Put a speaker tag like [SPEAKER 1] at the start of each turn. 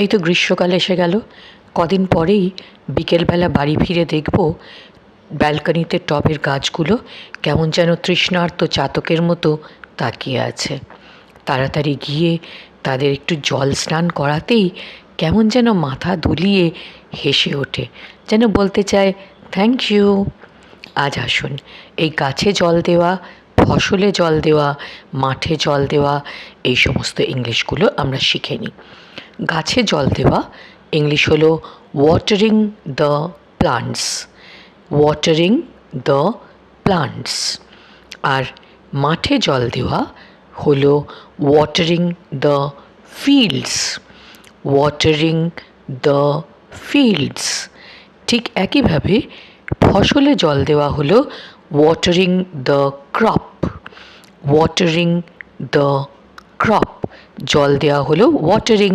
[SPEAKER 1] এই তো গ্রীষ্মকাল এসে গেল। কদিন পরেই বিকেলবেলা বাড়ি ফিরে দেখব ব্যালকনিতে টবের গাছগুলো কেমন যেন তৃষ্ণার্ত চাতকের মতো তাকিয়ে আছে। তাড়াতাড়ি গিয়ে তাদের একটু জল স্নান করাতেই কেমন যেন মাথা দুলিয়ে হেসে ওঠে, যেন বলতে চায় থ্যাংক ইউ আজ আসুন, এই গাছে জল দেওয়া, ফসলে জল দেওয়া, মাঠে জল দেওয়া, এই সমস্ত ইংলিশগুলো আমরা শিখে নিই। গাছে জল দেওয়া। ইংলিশ হলো watering the plants watering the plants আর মাঠে জল দেওয়া হলো watering the fields watering the fields ঠিক একইভাবে ফসলে জল দেওয়া হলো watering the crop watering the crop জল দেওয়া হলো ওয়াটারিং